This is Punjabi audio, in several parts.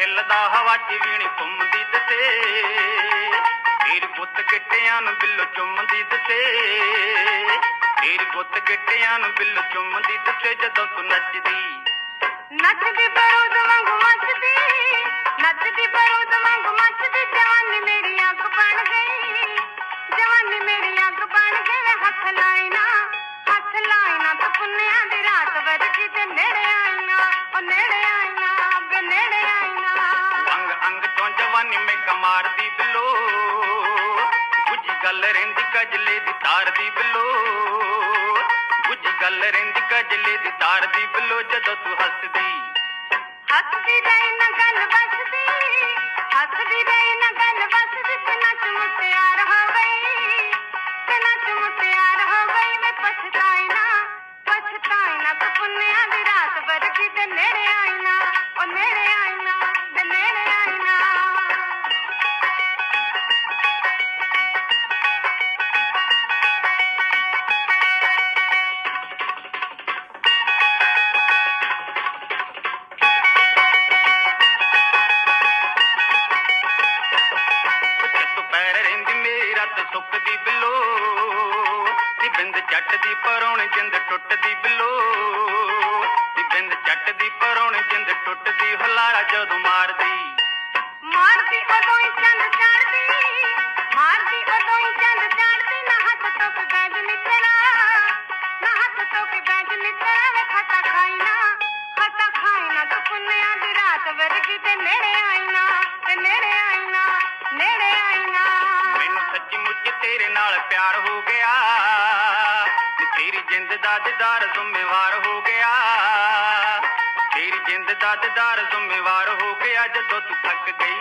ਚੱਲਦਾ ਹਵਾ 'ਚ ਵੀਣੀ ਘੁੰਮਦੀ ਦਸੇ ਤੇਰੀ ਗੁੱਤ ਗਿੱਟਿਆਂ ਨੂੰ ਬਿੱਲੋ ਚੁੰਮਦੀ ਦਸੇ ਤੇਰੀ ਗੁੱਤ ਗਿੱਟਿਆਂ ਨੂੰ ਬਿੱਲੋ ਚੁੰਮਦੀ ਦਸੇ ਜਦੋਂ ਤੂੰ ਨੱਚਦੀ। ਨੱਚਦੀ ਬਰੂਦ ਵਾਂਗੂ ਮੱਚਦੀ, ਨੱਚਦੀ ਬਰੂਦ ਵਾਂਗੂ ਮੱਚਦੀ, ਜਵਾਨੀ ਮੇਰੀ ਅੱਗ ਬਣ ਗਈ। ਜਵਾਨੀ ਮੇਰੀ ਅੱਗ ਬਣ ਗਈ, ਹੱਥ ਲਾਈ ਨਾ, ਹੱਥ ਲਾਈ ਨਾ ਪੁੰਨਿਆਂ ਦੀ ਰਾਤ ਵਰਗੀ ਤੇ ਨੇੜੇ ਰਹਿੰਦੀ ਕਜਲੇ ਦੀ ਤਾਰ ਦੀ ਬਿੱਲੋ। ਗੁੱਜੀ ਗੱਲ ਰਹਿੰਦੀ ਕਜਲੇ ਦੀ ਤਾਰ ਦੀ ਬਿੱਲੋ, ਜਦੋਂ ਤੂੰ ਹੱਸਦੀ। ਹੱਸਦੀ ਰਹੀ ਨਾ ਗੱਲ ਬਸਦੀ ਹੱਸਦੀ ਰਹੀ ਨਾ ਗੱਲ ਬਸਦੀ ਤੇ ਨੱਚ ਮੁਟਿਆਰ ਹੋ ਗਈ ਤੇ ਨੱਚ ਮੁਟਿਆਰ ਹੋ ਗਈ, ਮੈਂ ਪਛਤਾਈ ਨਾ ਪਛਤਾਈ ਨਾ ਤੇ ਪੁੰਨਿਆਂ ਦੀ ਰਾਤ ਵਰਗੀ ਤੇ ਨੇੜੇ ਬਿੰਦ ਚੱਟ ਦੀ ਪਰੌਣ ਜਿੰਦ ਟੁੱਟਦੀ ਬਿੱਲੋ। ਨੀ ਬਿੰਦ ਚੱਟ ਦੀ ਪਰੌਣ ਜਿੰਦ ਟੁੱਟਦੀ, ਹਲਾਰਾ ਜਦੋਂ ਮਾਰਦੀ। ਮਾਰਦੀ ਉਦੋਂ ਹੀ ਚੰਦ ਚੜਦੀ, ਮਾਰਦੀ ਉਦੋਂ ਹੀ ਚੰਦ ਚੜਦੀ, ਨਾ ਹੱਥ ਟੁੱਕ ਗੈਜ ਨਿਤਰਾ, ਨਾ ਹੱਥ ਟੁੱਕ ਗੈਜ ਨਿਤਰਾ, ਵੇ ਖਤਾ ਖਾਈ ਨਾ ਖਤਾ ਖਾਈ ਨਾ ਤੂੰ ਦੀ ਰਾਤ ਵਰਗੀ ਤੇ ਨੇੜੇ ਆਈ ਨਾ ਤੇ ਨੇੜੇ ਸੱਚੀ ਮੁੱਚ ਤੇਰੇ ਨਾਲ ਪਿਆਰ ਹੋ ਗਿਆ। ਨੀ ਤੇਰੀ ਜਿੰਦ ਦਾ ਦਿਦਾਰ ਜ਼ਿੰਮੇਵਾਰ ਹੋ ਗਿਆ। ਤੇਰੀ ਜਿੰਦ ਦਾ ਦਿਦਾਰ ਜ਼ਿੰਮੇਵਾਰ ਹੋ ਗਿਆ ਜਦੋਂ ਤੂੰ ਥੱਕ ਗਈ।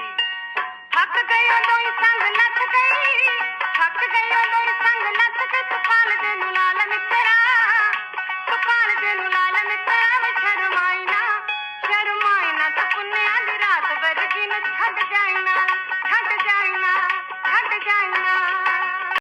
ਥੱਕ ਗਈ ਉਦੋਂ ਹੀ ਸੰਗ ਲੱਥ ਗਈ। ਥੱਕ ਗਈ ਉਦੋਂ ਹੀ ਸੰਗ ਲੱਥ ਗਈ। ਤੂਫਾਨ ਦੇ ਨੂੰ ਲਾਲ ਮਿੱਤਰਾ। ਤੂਫਾਨ ਦੇ ਨੂੰ ਲਾਲ ਮਿੱਤਰਾ ਵੇ ਸ਼ਰਮਾਈ ਨਾ ਸ਼ਰਮਾਈ ਨਾ ਤੂੰ ਪੁੰਨਿਆਂ ਦੀ ਰਾਤ ਵਰਗੀ ਨੂੰ ਛੱਡ ਜਾਈ ਨਾ ਛੱਡ ਜਾਈ ਨਾ ਛੱਡ ਜਾਈ ਨਾ